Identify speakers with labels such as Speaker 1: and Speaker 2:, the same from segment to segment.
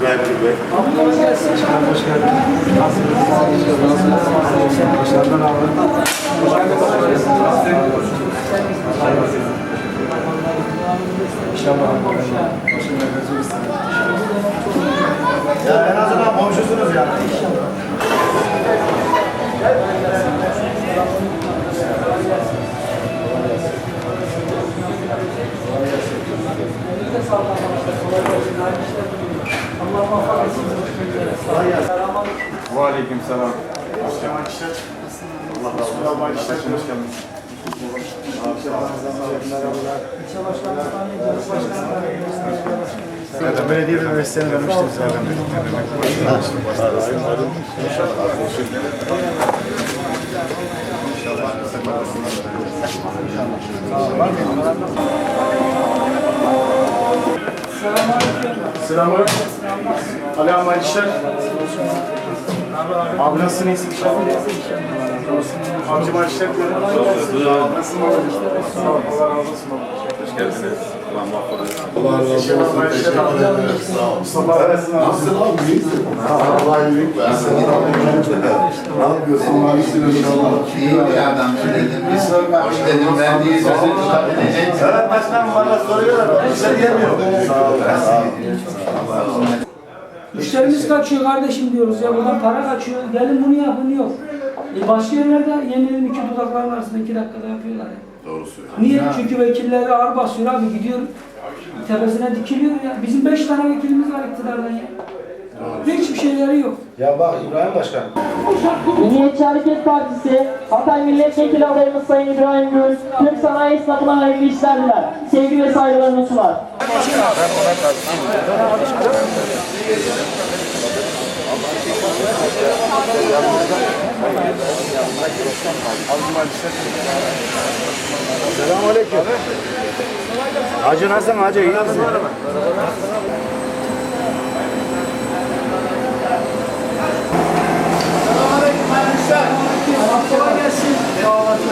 Speaker 1: Güvenli Bey.
Speaker 2: Ya en azından komşusunuz yani.
Speaker 3: Ve aleyküm selam.
Speaker 2: Kemal İşler. Allah razı olsun. Kemal İşler. Hoş geldiniz. Zaten belediyede mesleğini vermiştiniz zaten. Selamünaleyküm. Ali Amal İşler. Abi nasılsın iyisin inşallah? Amcım diyorum. Nasılsın. Allah razı olsun.
Speaker 1: Hoş geldiniz. Allah muhafaza etsin.
Speaker 2: Allah razı olsun. Teşekkür ederim. Mustafa nasılsın abi?
Speaker 4: Nasılsın abi iyisin? Allah iyilik versin. Ne yapıyorsun? Maalesef inşallah.
Speaker 1: İyi bir adam dedim. Biz hoş dedim verdiği sözü tutap edeceksin.
Speaker 2: Evet başkanım bana soruyorlar. Bir şey diyemiyorum. Sağ ol.
Speaker 5: Müşterimiz kaçıyor kardeşim diyoruz ya buradan para kaçıyor. Gelin bunu yapın yok. E başka yerlerde yemeğin iki dudakların arasında iki dakikada yapıyorlar ya.
Speaker 1: Doğru söylüyorsun.
Speaker 5: Niye? Çünkü vekilleri ağır basıyor abi gidiyor tepesine dikiliyor ya. Bizim beş tane vekilimiz var iktidardan ya. Hiçbir şeyleri yok.
Speaker 2: Ya bak İbrahim Başkan.
Speaker 6: Milliyetçi Hareket Partisi Hatay Milletvekili adayımız Sayın İbrahim Gül, Türk sanayi esnafına hayırlı işler diler. Sevgi ve saygılarını sunar.
Speaker 2: Selamünaleyküm. Hacı nasılsın hacı? İyi misin?
Speaker 5: Kolay gelsin.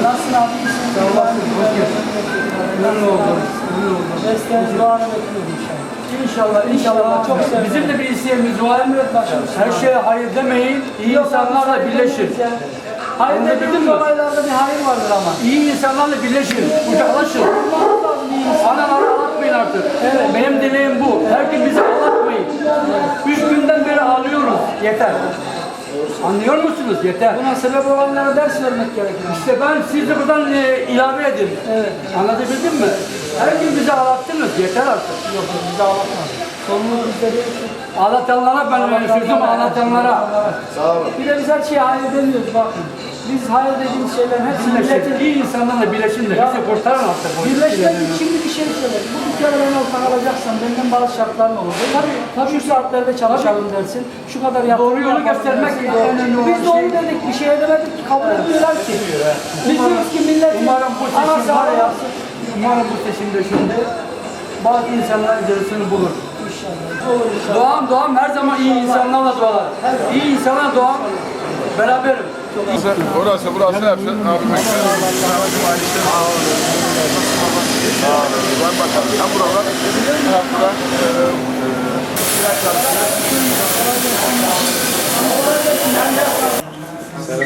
Speaker 5: Nasılsın abi? Sağ olasın. Memnun oldum. Memnun oldum. Desteğinizi duanı bekliyorum inşallah. İnşallah, inşallah. Çok sevindim.
Speaker 7: Bizim de bir isteğimiz var. Her şeye hayır demeyin, iyi insanlarla birleşin.
Speaker 5: Hayır
Speaker 7: Onu
Speaker 5: dediğimiz
Speaker 7: mi?
Speaker 5: olaylarda bir hayır vardır ama.
Speaker 7: İyi insanlarla birleşin, kucaklaşın. Anaları ağlatmayın artık. Benim dileğim bu. Her gün bizi ağlatmayın. Üç günden beri ağlıyoruz. Yeter. Anlıyor musunuz? Yeter.
Speaker 5: Buna sebep olanlara ders vermek gerekiyor.
Speaker 7: İşte ben siz de buradan e, ilave edin.
Speaker 5: Evet.
Speaker 7: Anlatabildim mi? Her gün bizi ağlattınız. Yeter artık.
Speaker 5: Yok bizi ağlatmaz. Sorumluluk bizde değil.
Speaker 7: Ağlatanlara ben sözüm ağlatanlara.
Speaker 5: Bir de biz her şeye hayır demiyoruz bakın. Biz hayır dediğimiz şeylerin hepsini milletin
Speaker 7: İyi insanlarla birleşin de bizi kurtarın artık. bu
Speaker 5: Birleşmek
Speaker 7: ilişkilerden.
Speaker 5: için bir şey söyle. Bu dükkanı ben ortak alacaksan benden bazı şartların olur. Tabii, tabii şu saatlerde çalışalım dersin. Şu kadar yatırım
Speaker 7: Doğru yolu göstermek en önemli olan
Speaker 5: Biz
Speaker 7: şey.
Speaker 5: doğru dedik. Bir şey edemedik ki kabul etmiyorlar ki. Biz diyoruz ki millet
Speaker 7: Umarım bu seçim
Speaker 5: anası
Speaker 7: var ya,
Speaker 5: ağlasın.
Speaker 7: umarım bu seçimde şimdi bazı insanlar ilerisini bulur.
Speaker 5: Olur inşallah.
Speaker 7: Doğan Doğan her zaman iyi insanlarla doğar. İyi insanlarla doğan beraberim.
Speaker 3: Orası burası hepsi. Abi bekliyorum. Cemal İşler. Sağ olun. İbrahim Başkan. Hem buralar hem buralar.
Speaker 5: Eski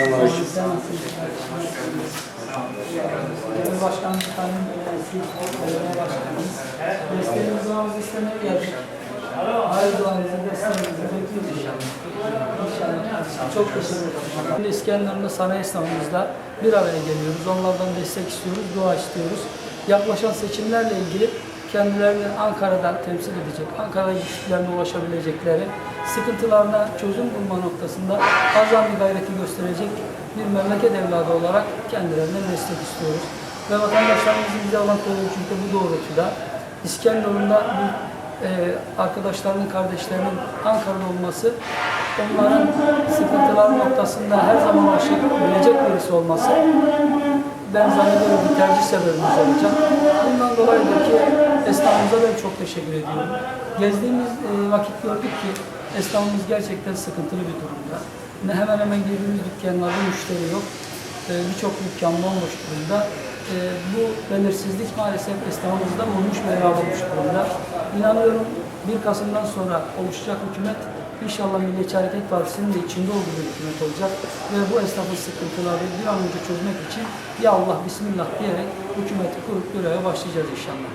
Speaker 5: Belediye Başkanımız. Desteğinizi istemeye geldik. Hayır duanızı, desteğinizi bekliyoruz inşallah. Çok teşekkür ederim. İskenderun'da sanayi esnafımızla bir araya geliyoruz. Onlardan destek istiyoruz, dua istiyoruz. Yaklaşan seçimlerle ilgili kendilerini Ankara'da temsil edecek, Ankara güçlerine ulaşabilecekleri, sıkıntılarına çözüm bulma noktasında azami gayreti gösterecek bir memleket evladı olarak kendilerine destek istiyoruz. Ve vatandaşlarımızın bize olan teveccühü bu doğrultuda İskenderun'da bu e, arkadaşlarının, kardeşlerinin Ankara'da olması, onların sıkıntılar noktasında her zaman ulaşabilecek birisi olması ben zannediyorum bir tercih sebebimiz olacak. Bundan dolayı da ki esnafımıza ben çok teşekkür ediyorum. Gezdiğimiz e, vakit gördük ki esnafımız gerçekten sıkıntılı bir durumda. Hemen hemen girdiğimiz dükkanlarda müşteri yok. E, Birçok dükkan bomboş durumda. e, bu belirsizlik maalesef esnafımızda vurmuş ve yağlamış durumda. İnanıyorum 1 Kasım'dan sonra oluşacak hükümet inşallah Milliyetçi Hareket Partisi'nin de içinde olduğu bir hükümet olacak ve bu esnafın sıkıntılarını bir an önce çözmek için ya Allah Bismillah diyerek hükümeti kurup göreve başlayacağız inşallah.